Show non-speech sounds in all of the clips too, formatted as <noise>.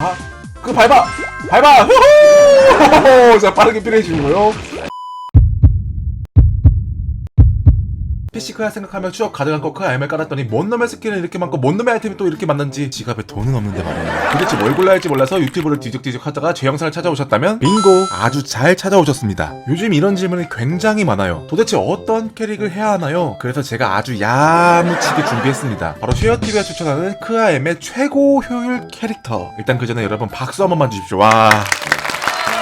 아, 그 밟아! 밟아! <laughs> 후후! 자, 빠르게 필요해주고요. PC크야 생각하면 추억 가득한 거크 아임을 깔았더니 뭔 놈의 스킬은 이렇게 많고 뭔 놈의 아이템이 또 이렇게 많는지 지갑에 돈은 없는데 말이에요. 도대체 뭘 골라야 할지 몰라서 유튜브를 뒤적뒤적 하다가 제 영상을 찾아오셨다면 빙고! 아주 잘 찾아오셨습니다. 요즘 이런 질문이 굉장히 많아요. 도대체 어떤 캐릭을 해야 하나요? 그래서 제가 아주 야무치게 준비했습니다. 바로 쉐어TV가 추천하는 크아엠의 최고 효율 캐릭터. 일단 그 전에 여러분 박수 한 번만 주십시오. 와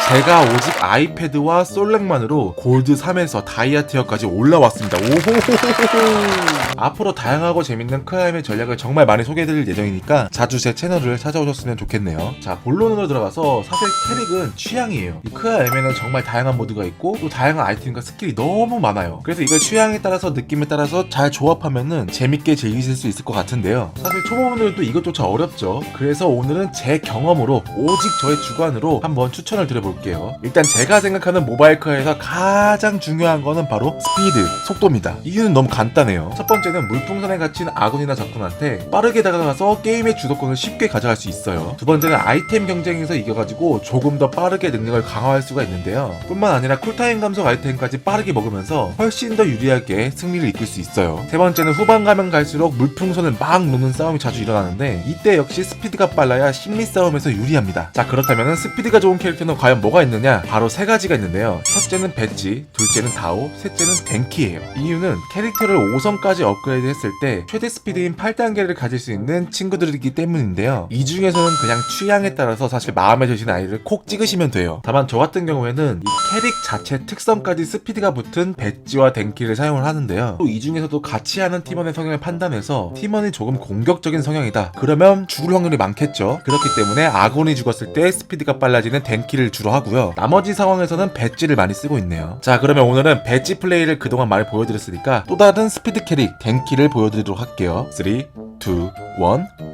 제가 오직 아이패드와 솔랭만으로 골드 3에서 다이아 티어까지 올라왔습니다. 오호호호호. 앞으로 다양하고 재밌는 크라임의 전략을 정말 많이 소개해드릴 예정이니까 자주 제 채널을 찾아오셨으면 좋겠네요. 자, 본론으로 들어가서 사실 캐릭은 취향이에요. 이 크라임에는 정말 다양한 모드가 있고 또 다양한 아이템과 스킬이 너무 많아요. 그래서 이걸 취향에 따라서 느낌에 따라서 잘 조합하면은 재밌게 즐기실 수 있을 것 같은데요. 사실 초보분들도 이것조차 어렵죠. 그래서 오늘은 제 경험으로 오직 저의 주관으로 한번 추천을 드려볼게요. 일단 제가 생각하는 모바일카에서 가장 중요한 거는 바로 스피드, 속도입니다. 이유는 너무 간단해요. 첫 번째 는 물풍선에 갇힌 아군이나 적군한테 빠르게 다가가서 게임의 주도권을 쉽게 가져갈 수 있어요. 두 번째는 아이템 경쟁에서 이겨가지고 조금 더 빠르게 능력을 강화할 수가 있는데요. 뿐만 아니라 쿨타임 감속 아이템까지 빠르게 먹으면서 훨씬 더 유리하게 승리를 이끌 수 있어요. 세 번째는 후반 가면 갈수록 물풍선을 막 놓는 싸움이 자주 일어나는데 이때 역시 스피드가 빨라야 심리 싸움에서 유리합니다. 자 그렇다면 스피드가 좋은 캐릭터는 과연 뭐가 있느냐? 바로 세 가지가 있는데요. 첫째는 배지, 둘째는 다오, 셋째는 덴키예요. 이유는 캐릭터를 5성까지 업 그레이드 했을 때 최대 스피드인 8단계를 가질 수 있는 친구들이기 때문인데요. 이 중에서는 그냥 취향에 따라서 사실 마음에 드시는 아이를 콕 찍으시면 돼요. 다만 저 같은 경우에는 이 캐릭 자체 특성까지 스피드가 붙은 배지와 덴키를 사용을 하는데요. 또 이 중에서도 같이 하는 팀원의 성향을 판단해서 팀원이 조금 공격적인 성향이다. 그러면 죽을 확률이 많겠죠. 그렇기 때문에 아군이 죽었을 때 스피드가 빨라지는 덴키를 주로 하고요. 나머지 상황에서는 배지를 많이 쓰고 있네요. 자, 그러면 오늘은 배지 플레이를 그동안 많이 보여드렸으니까 또 다른 스피드 캐릭 덴키를 보여드리도록 할게요. 3, 2, 1,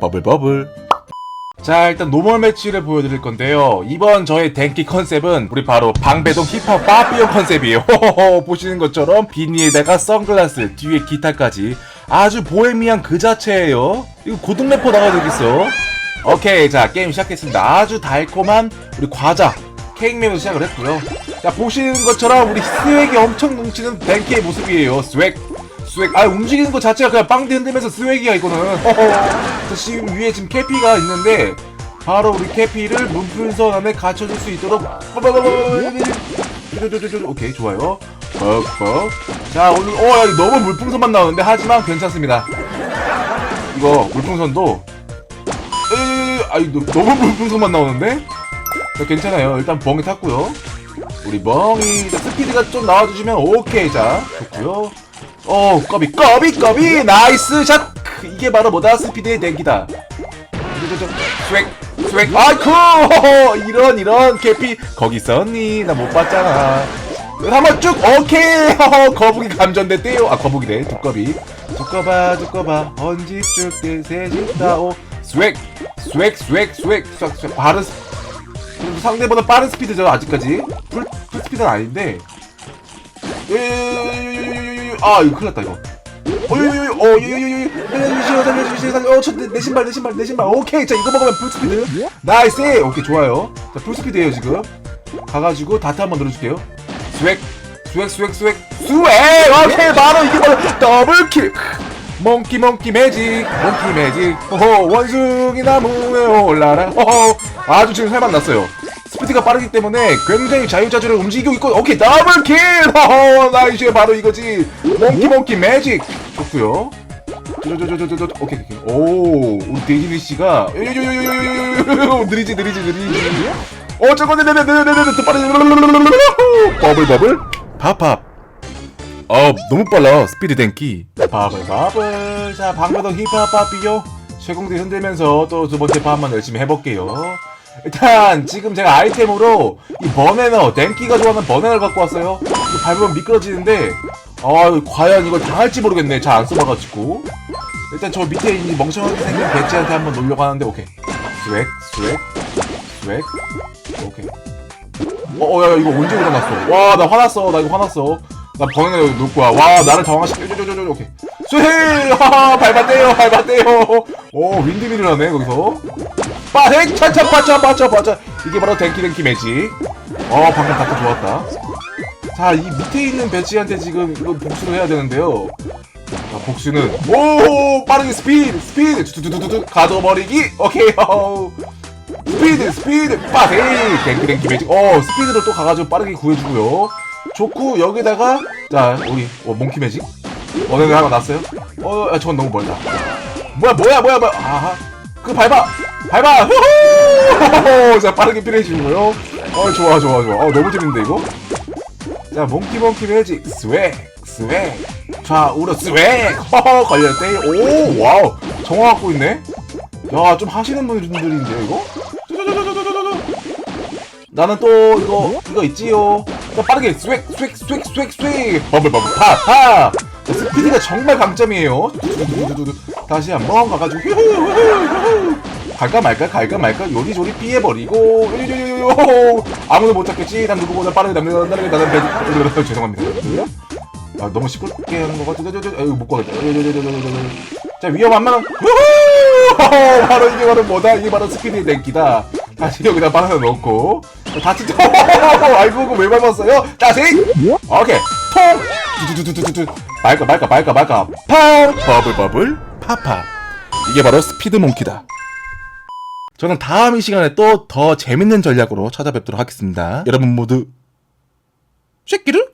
버블 버블. 자 일단 노멀 매치를 보여드릴 건데요. 이번 저의 denki 컨셉은 우리 바로 방배동 힙합 빠삐오 컨셉이에요. 보시는 것처럼 비니에다가 선글라스 뒤에 기타까지 아주 보헤미안 그 자체예요. 이거 고등 래퍼 나가도 되겠어. 오케이 자 게임 시작했습니다. 아주 달콤한 우리 과자 케이크맨으로 시작을 했고요. 자 보시는 것처럼 우리 스웩이 엄청 넘치는 덴키의 모습이에요. 스웩 스웩. 아 움직이는 것 자체가 그냥 빵대 흔들면서 스웩이야 이거는. 자, 지금 위에 지금 캐피가 있는데 바로 우리 캐피를 문풍선 안에 갇혀줄 수 있도록 오케이 좋아요. 자 오늘 어 야 너무 물풍선만 나오는데 하지만 괜찮습니다. 이거 물풍선도. 아이 너무 물풍선만 나오는데? 자, 괜찮아요. 일단 벙이 탔고요. 우리 멍이 자, 스피드가 좀 나와주시면 오케이. 자 좋고요 어 꺼비 꺼비 꺼비. 나이스 샷. 이게 바로 모다 스피드의 대기다. 스웩 스웩. 아이쿠! 이런 이런 캐피. 거기 있었니 나 못 봤잖아. 한번 쭉 오케이. 허허. 거북이 감전됐대요. 아 거북이래. 두꺼비. 두꺼봐 두꺼봐. 언집 쭉들 셋이다오. 스웩 스웩 스웩 스웩. 스웩 스웩 빠른 스... 상대보다 빠른 스피드죠 아직까지. 풀, 풀 스피드는 아닌데. 예, 아 이거 큰일 났다 이거. 어유유유 살려주시오 살려 어저내 신발 내 신발 내 신발. 오케이 자 이거 먹으면 풀스피드. 나이스! 오케이 좋아요. 자 풀스피드에요 지금. 가가지고 다트 한번 눌러줄게요. 스웩 스웩 스웩 스웩. 스웩! 오케이 바로 이게 바로 더블킬. 몽키 몽키 매직 몽키 매직. 호호 원숭이 나무에 올라라. 호호 아주 지금 살만 났어요 스피드가 빠르기 때문에 굉장히 자유자재로 움직이고 있고 오케이 더블킬 호호 나이스 바로 이거지 몽키 몽키 매직 좋고요 저저저저저 오케이 오케이 오 우리 데이지니 씨가 느리지 느리지 느리지 어 저거 네네네네네네 더 빠르지 버블 버블 밥밥 어 너무 빨라 스피드 댕기 바블 바블 자 방배동 힙합 바비요 쇠공대 흔들면서 또 두 번째 파 한번 열심히 해볼게요 일단 지금 제가 아이템으로 이 버네너 댕기가 좋아하는 버네너를 갖고 왔어요 이거 밟으면 미끄러지는데 아 과연 이걸 당할지 모르겠네 잘 안 써봐가지고 일단 저 밑에 이 멍청하게 생긴 배지한테 한번 놀려고 하는데 오케이 스웩 스웩 스웩 오케이 어, 어, 야, 이거 언제 일어났어? 와, 나 화났어. 나 이거 화났어. 나 번에 여기 놓을 거야. 와, 나를 당황시켜. 저저저저 오케이. 스헤이! 하하, 밟았대요, 밟았대요. 오, 윈드밀을 하네, 거기서. 빠생! 차차 빠차 빠차 빠차. 이게 바로 댕키댕키 매직. 어 방금 각도 좋았다. 자 이 밑에 있는 배치한테 지금 이거 복수를 해야 되는데요. 자 복수는 오 빠르게 스피드 스피드. 두두두두두 가둬버리기. 오케이 어 스피드 스피드 빠세 댕키댕키 매직. 어 스피드로 또 가가지고 빠르게 구해주고요. 좋고 여기다가 자 우리 어, 몽키 매직 어느 거 하나 났어요? 어 아, 저건 너무 멀다. 뭐야 뭐야 뭐야 뭐야. 아하. 그 밟아. 밟아. 후후! <laughs> 자 빠르게 필해주고요? 어 좋아 좋아 좋아. 어 너무 재밌는데 이거? 자 몽키 몽키 매직. 스웩 스웩. 좌우로 스웩. 허허 걸렸대 오 와우. 정화 갖고 있네? 야 좀 하시는 분들인데 이거? 쪼쪼쪼쪼쪼쪼쪼. 나는 또 이거 이거 있지요. 자 빠르게. 스웩 스웩 스웩 스웩. 스웩 버블 버블. 파파 자, 스피드가 정말 강점이에요. 다시 한번 가가지고 갈까 말까 갈까 말까. 요리조리 피해버리고 아무도 못 찾겠지? 난 누구보다 빠르게 남는 나는 나는 배드 죄송합니다. 아 너무 시끄럽게 하는 것 같아. 아이고 못 가겠다. 자 위험하면 후후! <laughs> 바로 이게 바로 뭐다? 이게 바로 스피드 댕기다. 다시 여기다 바나나 넣고. 다 진짜 <laughs> 아이고 왜 밟았어요? 다시 오케이. 통 두두두두두두 말까 말까 말까 말까 팡 버블 버블. 파파. 이게 바로 스피드 몽키다. 저는 다음 이 시간에 또 더 재밌는 전략으로 찾아뵙도록 하겠습니다. 여러분 모두 쉐끼르